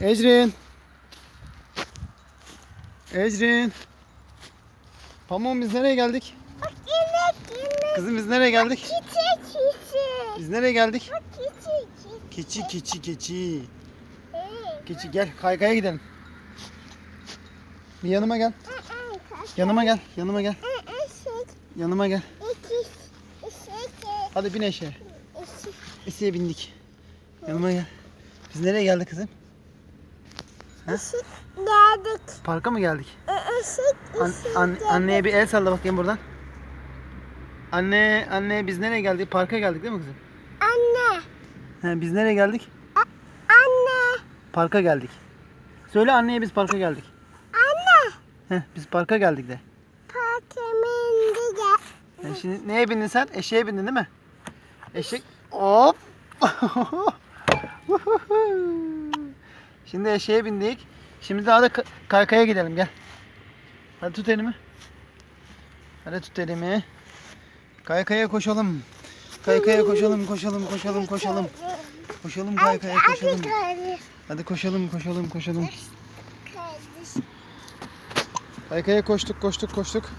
Ecrin. Ecrin. Pamuğum biz nereye geldik? Bak inek inek. Kızım biz nereye geldik? Keçi keçi. Biz nereye geldik? Bak keçi keçi. Keçi keçi keçi. Keçi gel kaykaya gidelim. Bir yanıma gel. Yanıma gel. Yanıma gel. Yanıma gel. Hadi bin eşeğe. Eşeğe bindik. Yanıma gel. Biz nereye geldik kızım? Işık geldik. Parka mı geldik? Işık, An- an- geldik. anneye bir el salla bakayım buradan. Anne, anne biz nereye geldik? Parka geldik değil mi kızım? Anne, He, biz nereye geldik? anne, Parka geldik. Söyle anneye biz parka geldik. anne. Heh, biz parka geldik de. Parkımın gel. Yani şimdi neye bindin sen? Eşeğe bindin değil mi? Eşek. Hop. şimdi eşeğe bindik. Şimdi daha da ka- kaykaya gidelim gel. Hadi tut elimi. Hadi tut elimi. Kaykaya koşalım. Kaykaya koşalım, koşalım, koşalım, koşalım. Koşalım kaykaya koşalım. Hadi koşalım, koşalım, koşalım. Kaykaya koştuk, koştuk, koştuk.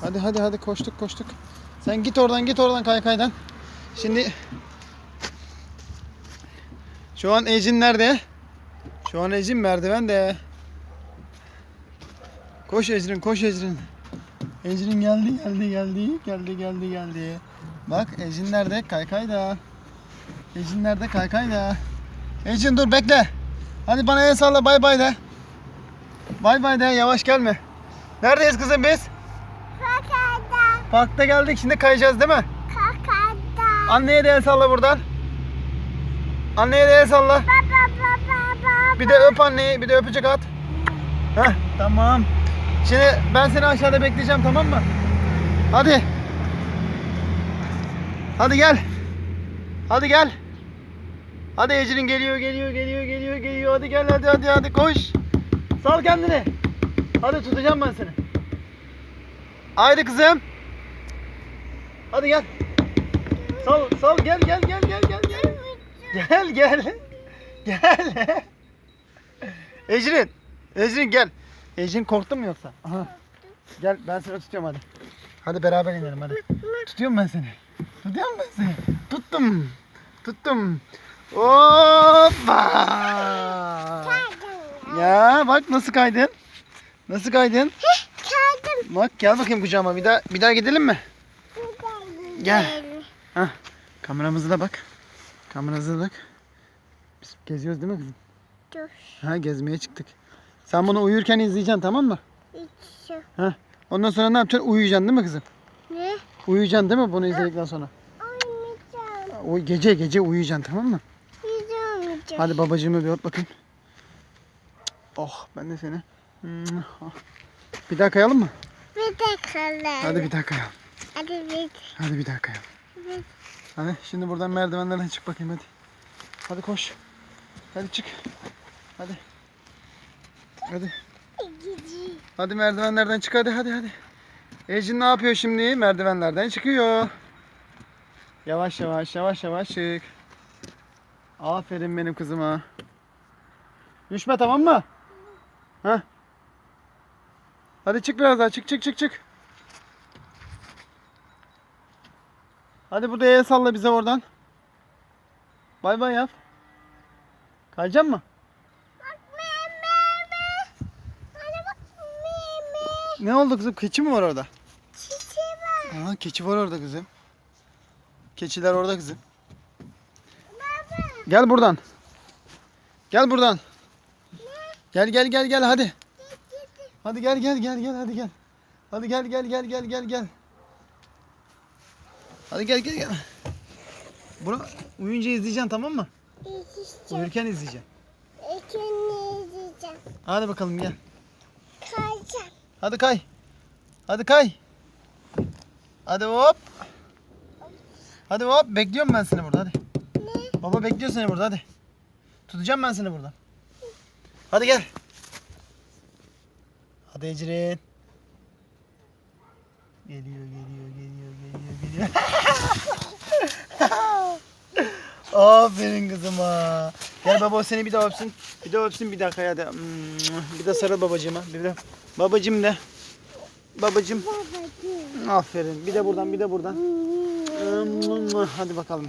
Hadi hadi hadi koştuk koştuk. Sen git oradan git oradan kaykaydan. Şimdi şu an Ecin nerede? Şu an Ecin merdivende. Koş Ecrin koş Ecrin. Ecrin geldi geldi geldi geldi geldi geldi. Bak Ecin nerede? Kaykayda. Ecin nerede? Kaykayda. Ecin dur bekle. Hadi bana el salla bay bay de. Bay bay de yavaş gelme. Neredeyiz kızım biz? Kakada, Parkta geldik şimdi kayacağız değil mi? kakada. Anneye de el salla buradan. Anneye de el salla. Bir de öp anneyi bir de öpücük at. Heh tamam. Şimdi ben seni aşağıda bekleyeceğim tamam mı? Hadi. Hadi gel. Hadi gel. Hadi Ecrin geliyor geliyor geliyor geliyor geliyor. Hadi gel hadi hadi hadi koş. Sal kendini. Hadi tutacağım ben seni. Haydi kızım. Hadi gel. Sal sal gel gel gel gel gel gel. Gel gel. Ecrin. Ecrin gel. Ecrin korktun mu yoksa? Aha. Gel ben seni tutuyorum hadi. Hadi beraber inelim hadi. Tutuyorum ben seni. Tutuyorum ben seni. Tuttum. Tuttum. Hoppa. Ya bak nasıl kaydın? Nasıl kaydın? Kaldım. Bak gel bakayım kucağıma. Bir daha bir daha gidelim mi? Gel. Hah. Kameramıza da bak. Kameramıza da bak. Biz geziyoruz değil mi kızım? Dur. Ha gezmeye çıktık. Sen bunu uyurken izleyeceksin tamam mı? İki. Ondan sonra ne yapacaksın? Uyuyacaksın değil mi kızım? Ne? Uyuyacaksın değil mi bunu izledikten sonra? Oynayacağım. O gece gece uyuyacaksın tamam mı? Yüzüyorum. Hadi babacığımı bir öp bakayım. Oh ben de seni. Bir daha kayalım mı? Bir kalır. Hadi bir daha kayalım. Hadi bir. Hadi bir daha kayalım. Hadi şimdi buradan merdivenlerden çık bakayım hadi. Hadi koş. Hadi çık. Hadi. Hadi. Hadi merdivenlerden çık hadi hadi hadi. Ecin ne yapıyor şimdi? Merdivenlerden çıkıyor. Yavaş yavaş yavaş yavaş çık. Aferin benim kızıma. Düşme tamam mı? Ha? Hadi çık biraz daha çık çık çık çık. Hadi burada el salla bize oradan. Bay bay yap. Kayacak mı? Bak meme. Hadi bak meme. Ne oldu kızım? Keçi mi var orada? Çiçeği var. Aa keçi var orada kızım. Keçiler orada kızım. Baba. Gel buradan. Gel buradan. Gel gel gel gel hadi. Hadi gel gel gel gel hadi gel. Hadi gel gel gel gel gel gel. Hadi gel gel gel. Bunu uyuyunca izleyeceksin tamam mı? İzleyeceğim. Uyurken izleyeceksin. İkini izleyeceğim. Hadi bakalım gel. Kayacağım. Hadi kay. Hadi kay. Hadi hop. Hadi hop. Bekliyorum ben seni burada hadi. Ne? Baba bekliyor seni burada hadi. Tutacağım ben seni burada. Hadi gel. Hadi Ecrin. Geliyor geliyor geliyor geliyor geliyor. Aferin kızıma. Gel baba seni bir daha öpsün. Bir daha öpsün bir dakika hadi. Bir de sarıl babacığıma. Bir de babacığım de. Babacığım. Aferin. Bir de buradan bir de buradan. Hadi bakalım.